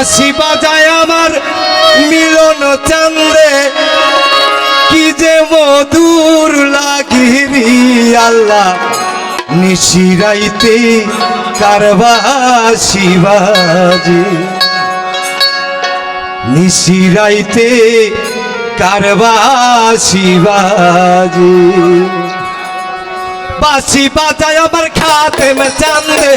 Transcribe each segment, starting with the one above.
বাঁশি বাজায় আমার মিলন চান্দে। কি যে মধুর লাগিরি আল্লাহ, নিশিরাইতে বাজে। নিশিরাইতে কারবাসি বাজে। বাসি বাজায় আমার খাতে চান্দে।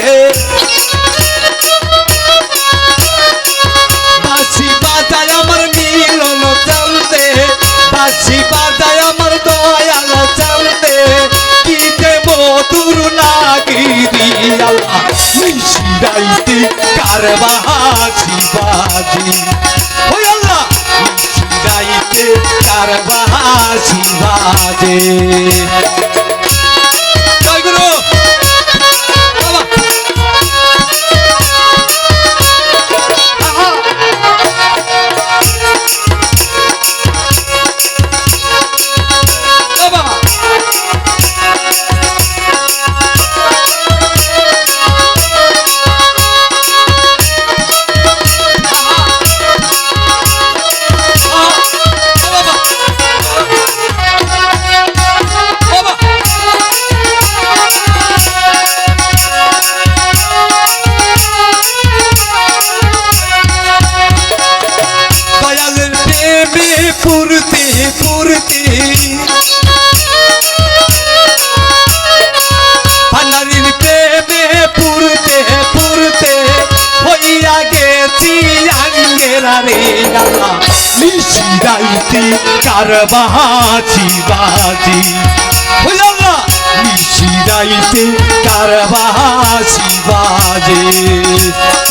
বাসি বাজায় আমার দয়াল চান্দে কি দেব মধুর লাগিরি আল্লাহ মিশিরাইতে কারবাসি বাজি। ওই আল্লাহ! মিশিরাইতে কারবাসি বাজে। আঙ্গেরা রে গালা। কার কারবাছি বাজি। হইয়াল্লা নিশিরাইতে কারবাছি কার বাবা ও,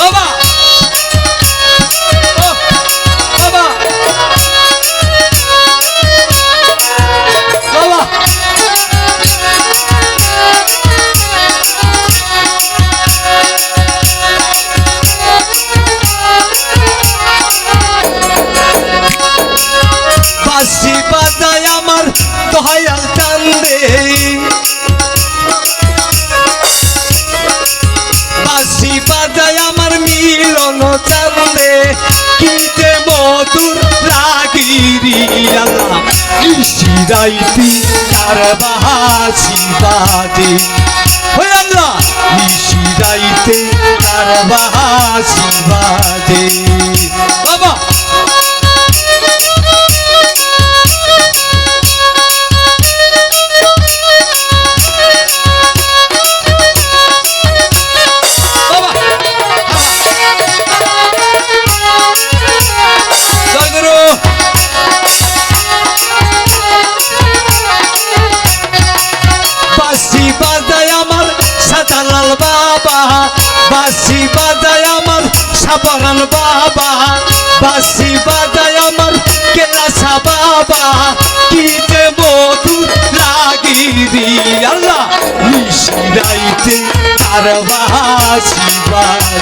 মধুর লাগিরি আল্লাহ নিশিরাইতি কার বাজায় আমার সাদালাল বাবা। বাসি বাজায় আমার সাবারান বাবা। বাসি বাজায় আমার কেলাসা বাবা। কি যে মধু লাগিরি আল্লাহ নিশিরাইতে তার বাসি বাজে।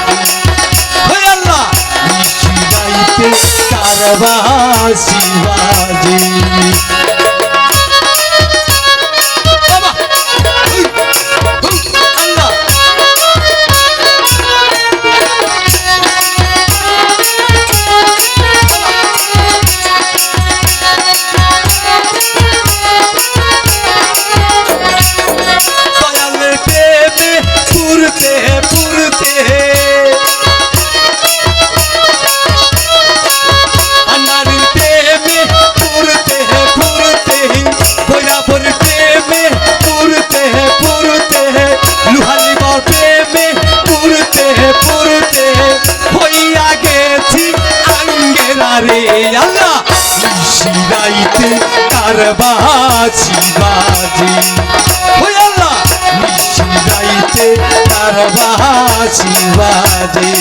আল্লাহ নিশিরাইতে তার বাসি বাজে। রে আল্লাহ শিরাইতে তার বাজি বাজি। ওই আল্লাহ নিশিরাইতে তার বাজি বাজে।